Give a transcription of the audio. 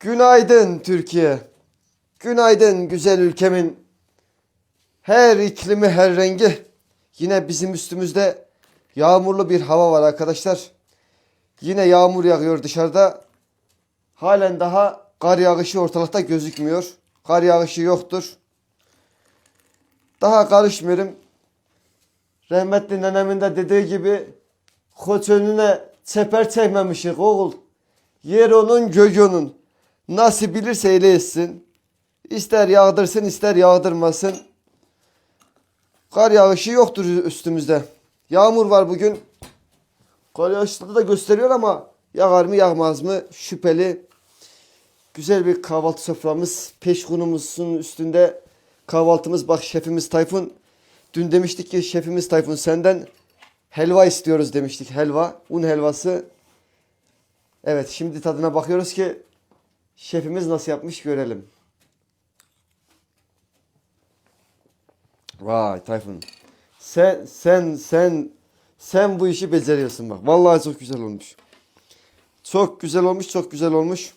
Günaydın Türkiye. Günaydın güzel ülkemin her iklimi her rengi. Yine bizim üstümüzde yağmurlu bir hava var arkadaşlar. Yine yağmur yağıyor dışarıda. Halen daha kar yağışı ortalıkta gözükmüyor. Kar yağışı yoktur. Daha karışmıyorum. Rahmetli nenemin de dediği gibi koç önüne çeper çekmemişik oğul. Yer onun gök onun. Nasıl bilirse öyle etsin. İster yağdırsın ister yağdırmasın. Kar yağışı yoktur üstümüzde. Yağmur var bugün. Kar yağışı da gösteriyor ama yağar mı yağmaz mı şüpheli. Güzel bir kahvaltı soframız. Peşkunumuzun üstünde kahvaltımız. Bak şefimiz Tayfun. Dün demiştik ki şefimiz Tayfun senden helva istiyoruz demiştik. Helva. Un helvası. Evet şimdi tadına bakıyoruz ki şefimiz nasıl yapmış görelim. Vay Tayfun. Sen sen sen sen bu işi beceriyorsun bak. Vallahi çok güzel olmuş. Çok güzel olmuş, çok güzel olmuş.